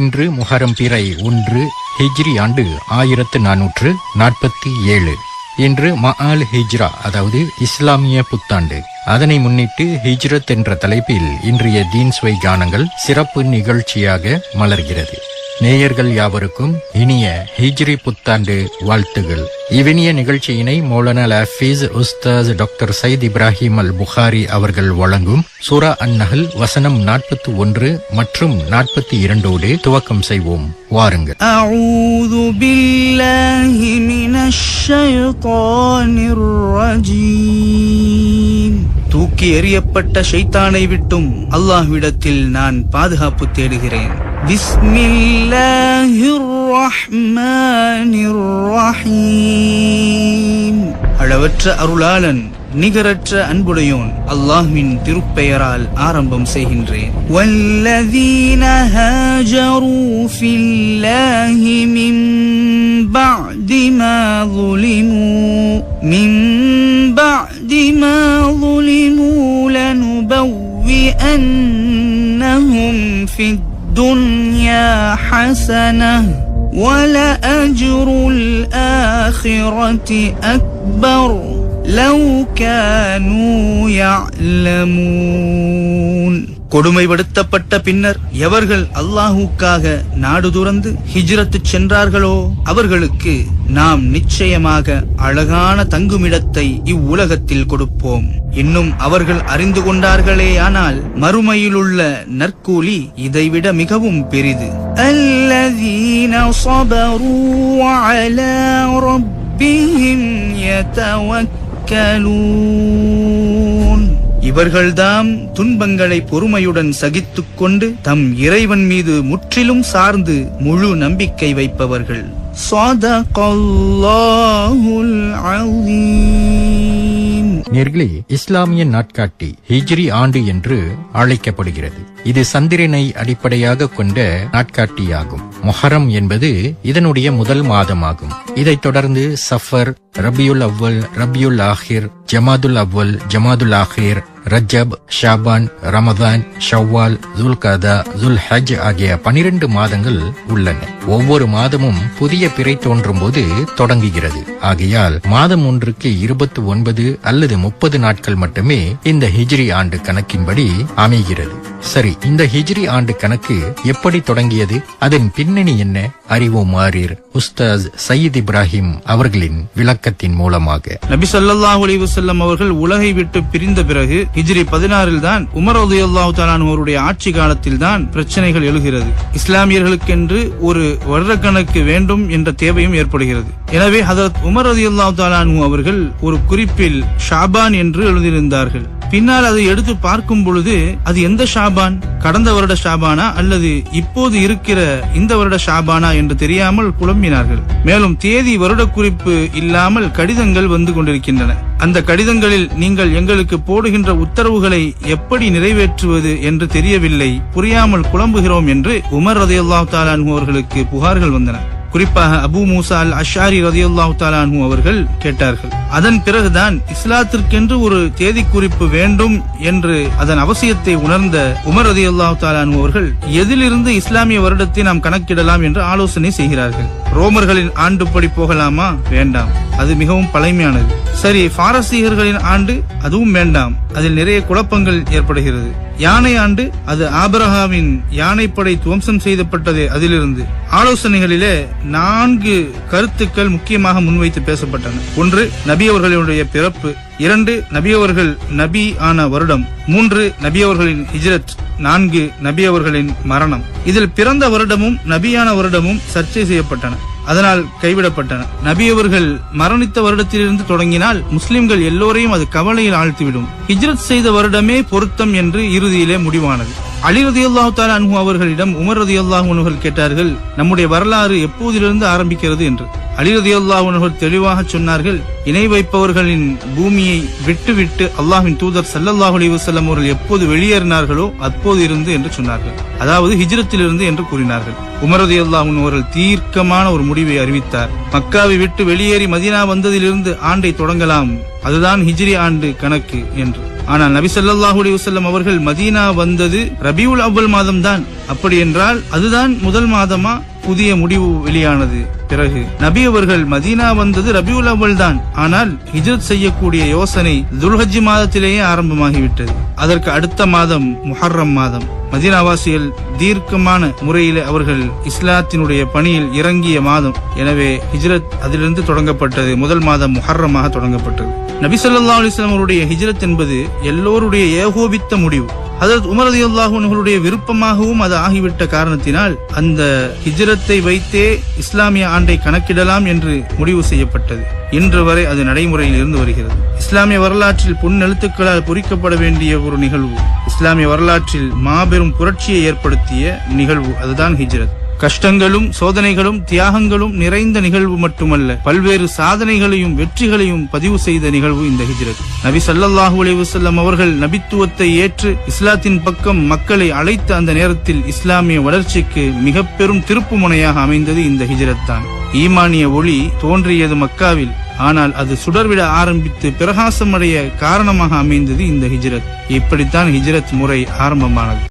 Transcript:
இன்று முஹரம் பிறை ஒன்று ஹிஜ்ரி ஆண்டு ஆயிரத்து நானூற்று நாற்பத்தி ஏழு. இன்று மஆல் ஹிஜ்ரா அதாவது இஸ்லாமிய புத்தாண்டு. அதனை முன்னிட்டு ஹிஜ்ரத் என்ற தலைப்பில் இன்றைய தீன்ஸ்வை கானங்கள் சிறப்பு நிகழ்ச்சியாக மலர்கிறது. நேயர்கள் யாவருக்கும் இனிய ஹிஜ்ரி புத்தாண்டு வாழ்த்துகள். இவனிய நிகழ்ச்சியினை மோலனல் ஹஃபீஸ் உஸ்தாஸ் டாக்டர் சயித் இப்ராஹிம் அல் புகாரி அவர்கள் வழங்கும் சூரா அன்னகல் வசனம் நாற்பத்தி ஒன்று மற்றும் நாற்பத்தி இரண்டோடு துவக்கம் செய்வோம். வாருங்கள். அஊது பில்லாஹி மினஷ் ரஜீம். தூக்கி எறியப்பட்ட ஷைத்தானை விட்டும் அல்லாஹ்விடத்தில் நான் பாதுகாப்பு தேடுகிறேன் பிஸ்மில்லாஹிர் ரஹ்மானிர் ரஹீம் அளவற்ற அருளாளன் நிகரற்ற அன்புடையோன் அல்லாஹ்வின் திருப்பெயரால் ஆரம்பம் செய்கின்றேன் வல்லதீன هاجروا في الله من بعد ما ظلموا من بعد ما ظلموا لنبوئنهم في الدنيا حسنة ولأجر الآخرة أكبر لو كانوا يعلمون. கொடுமைப்படுத்தப்பட்ட பின்னர் எவர்கள் அல்லாஹுக்காக நாடு துறந்து ஹிஜ்ரத்து சென்றார்களோ அவர்களுக்கு நாம் நிச்சயமாக அழகான தங்குமிடத்தை இவ்வுலகத்தில் கொடுப்போம் இன்னும் அவர்கள் அறிந்து கொண்டார்களேயானால் மறுமையிலுள்ள நற்கூலி இதைவிட மிகவும் பெரிது الذين صبروا وعلى ربهم يتوكلون இவர்கள்தாம் துன்பங்களை பொறுமையுடன் சகித்துக் கொண்டு தம் இறைவன் மீது முற்றிலும் சார்ந்து முழு நம்பிக்கை வைப்பவர்கள். நேர்களே இஸ்லாமிய நாட்காட்டி ஹிஜ்ரி ஆண்டு என்று அழைக்கப்படுகிறது. இது சந்திரனை அடிப்படையாக கொண்ட நாட்காட்டியாகும். மொஹரம் என்பது இதனுடைய முதல் மாதமாகும். இதைத் தொடர்ந்து சஃபர் ரபியுல் அவ்வல் ரபியுல் ஆஹிர் ஜமாதுல் அவ்வல் ஜமாதுல் ஆஹிர் ரஜப் ஷாபான் ரமதான் ஷவ்வால் ஜுல்கதா ஜுல் ஹஜ் ஆகிய பனிரெண்டு மாதங்கள் உள்ளன. ஒவ்வொரு மாதமும் புதிய பிறை தோன்றும் போது தொடங்குகிறது. ஆகையால் மாதம் ஒன்றுக்கு இருபத்தி ஒன்பது அல்லது முப்பது நாட்கள் மட்டுமே இந்த ஹிஜ்ரி ஆண்டு கணக்கின்படி அமைகிறது. சரி இந்த ஹிஜ்ரி ஆண்டு கணக்கு எப்படி தொடங்கியது? அதன் பின்னணி என்ன? அறிவோம் மாறீர். உஸ்தாஸ் சயீத் இப்ராஹிம் அவர்களின் விளக்கத்தின் மூலமாக. நபி ஸல்லல்லாஹு அலிவசல்லம் அவர்கள் உலகை விட்டு பிரிந்த பிறகு ஹிஜ்ரி பதினாறில் தான் உமர் ரலியல்லாஹு தஆலா அவருடைய ஆட்சி காலத்தில் தான் பிரச்சனைகள் எழுகிறது. இஸ்லாமியர்களுக்கென்று ஒரு வருடக்கணக்கு வேண்டும் என்ற தேவையும் ஏற்படுகிறது. எனவே ஹதரத் உமர் ரலியல்லாஹு தஆலா அவர்கள் ஒரு குறிப்பில் ஷாபான் என்று எழுதியிருந்தார்கள். பின்னால் அதை எடுத்து பார்க்கும் பொழுது அது எந்த ஷாபான்? கடந்த வருட ஷாபானா? அல்லது இப்போது இருக்கிற இந்த வருட ஷாபானா என்று தெரியாமல் குழம்பினார்கள். மேலும் தேதி வருட குறிப்பு இல்லாமல் கடிதங்கள் வந்து கொண்டிருக்கின்றன. அந்த கடிதங்களில் நீங்கள் எங்களுக்கு போடுகின்ற உத்தரவுகளை எப்படி நிறைவேற்றுவது என்று தெரியவில்லை. புரியாமல் குழம்புகிறோம் என்று உமர் ரதையல்லாஹ் தாலான் அவர்களுக்கு புகார்கள் வந்தன. குறிப்பாக அபு மூசா அல் அஷாரி ரதியுல்லாஹு தாலானு அவர்கள் கேட்டார்கள். அதன் பிறகுதான் இஸ்லாத்திற்கென்று ஒரு தேதி குறிப்பு வேண்டும் என்று அதன் அவசியத்தை உணர்ந்த உமர் ரதியுல்லாஹு தாலானு அவர்கள் எதிலிருந்து இஸ்லாமிய வருடத்தை நாம் கணக்கிடலாம் என்று ஆலோசனை செய்கிறார்கள். ரோமர்களின் ஆண்டுப்படி போகலாமா? வேண்டாம். அது மிகவும் பழமையானது. சரி பாரசீகர்களின் ஆண்டு அதுவும் வேண்டாம். அதில் நிறைய குழப்பங்கள் ஏற்படுகிறது. யானை ஆண்டு அது ஆபரகாவின் யானைப்படை துவம்சம் செய்யப்பட்டது அதிலிருந்து. ஆலோசனைகளிலே நான்கு கருத்துக்கள் முக்கியமாக முன்வைத்து பேசப்பட்டன. ஒன்று நபி அவர்களுடைய பிறப்பு. இரண்டு நபி அவர்கள் நபி ஆன வருடம். மூன்று நபி அவர்களின் ஹிஜ்ரத். நான்கு நபி அவர்களின் மரணம். இதில் பிறந்த வருடமும் நபியான வருடமும் சர்ச்சை செய்யப்பட்டன. அதனால் கைவிடப்பட்டன. நபி அவர்கள் மரணித்த வருடத்திலிருந்து தொடங்கினால் முஸ்லிம்கள் எல்லோரையும் அது கவலையில் ஆழ்த்திவிடும். ஹிஜ்ரத் செய்த வருடமே பொருத்தம் என்று இறுதியிலே முடிவானது. அலி ரதியுல்லாஹு தாலா அன்ஹு அவர்களிடம் உமர் ரதியுல்லாஹு அவர்கள் கேட்டார்கள் நம்முடைய வரலாறு எப்போதிலிருந்து ஆரம்பிக்கிறது? என்று. அலி ரதியுல்லாஹு அவர்கள் தெளிவாக சொன்னார்கள் இணை வைப்பவர்களின் பூமியை விட்டுவிட்டு அல்லாஹின் தூதர் ஸல்லல்லாஹு அலைஹி அவர்கள் எப்போது வெளியேறினார்களோ அப்போது இருந்து என்று சொன்னார்கள். அதாவது ஹிஜ்ரத்திலிருந்து என்று கூறினார்கள். உமரதி அல்லாஹும் அவர்கள் தீர்க்கமான ஒரு முடிவை அறிவித்தார். மக்காவை விட்டு வெளியேறி மதீனா வந்ததிலிருந்து ஆண்டை தொடங்கலாம். அதுதான் ஹிஜ்ரி ஆண்டு கணக்கு என்று. ஆனால் நபி ஸல்லல்லாஹு அலைஹி அவர்கள் மதீனா வந்தது ரபியுல் அவ்வல் மாதம் தான் அப்படி என்றால் அதுதான் முதல் மாதமா புதிய முடிவு வெளியானது. பிறகு நபி அவர்கள் மதீனா வந்தது ரபியுல் அவ்வல் தான் ஆனால் ஹிஜ்ரத் செய்யக்கூடிய யோசனை துல்ஹஜி மாதத்திலேயே ஆரம்பமாகிவிட்டது. அதற்கு அடுத்த மாதம் முஹர்ரம் மாதம். மதீனாவாசிகள் தீர்க்கமான முறையில் அவர்கள் இஸ்லாத்தினுடைய பணியில் இறங்கிய மாதம். எனவே ஹிஜ்ரத் அதிலிருந்து தொடங்கப்பட்டது. முதல் மாதம் முஹர்ரமாக தொடங்கப்பட்டது. நபிசல்லா அலிஸ்லாம் அவருடைய ஹிஜ்ரத் என்பது எல்லோருடைய ஏகோபித்த முடிவு. அதற்கு உமர் ரலியல்லாஹு விருப்பமாகவும் அது ஆகிவிட்ட காரணத்தினால் அந்த ஹிஜ்ரத்தை வைத்தே இஸ்லாமிய ஆண்டை கணக்கிடலாம் என்று முடிவு செய்யப்பட்டது. இன்று வரை அது நடைமுறையில் இருந்து வருகிறது. இஸ்லாமிய வரலாற்றில் புன்னெழுத்துக்களால் பொறிக்கப்பட வேண்டிய ஒரு நிகழ்வு. இஸ்லாமிய வரலாற்றில் மாபெரும் புரட்சியை ஏற்படுத்திய நிகழ்வு. அதுதான் ஹிஜ்ரத். கஷ்டங்களும் சோதனைகளும் தியாகங்களும் நிறைந்த நிகழ்வு மட்டுமல்ல பல்வேறு சாதனைகளையும் வெற்றிகளையும் பதிவு செய்த நிகழ்வு இந்த ஹிஜ்ரத். நபி சல்லாஹூ அலைஹி வஸல்லம் அவர்கள் நபித்துவத்தை ஏற்று இஸ்லாத்தின் பக்கம் மக்களை அழைத்த அந்த நேரத்தில் இஸ்லாமிய வளர்ச்சிக்கு மிக பெரும் திருப்பு முனையாக அமைந்தது இந்த ஹிஜ்ரத் தான். ஈமானிய ஒளி தோன்றியது மக்காவில் ஆனால் அது சுடர்விட ஆரம்பித்து பிரகாசமடைய காரணமாக அமைந்தது இந்த ஹிஜ்ரத். இப்படித்தான் ஹிஜ்ரத் முறை ஆரம்பமானது.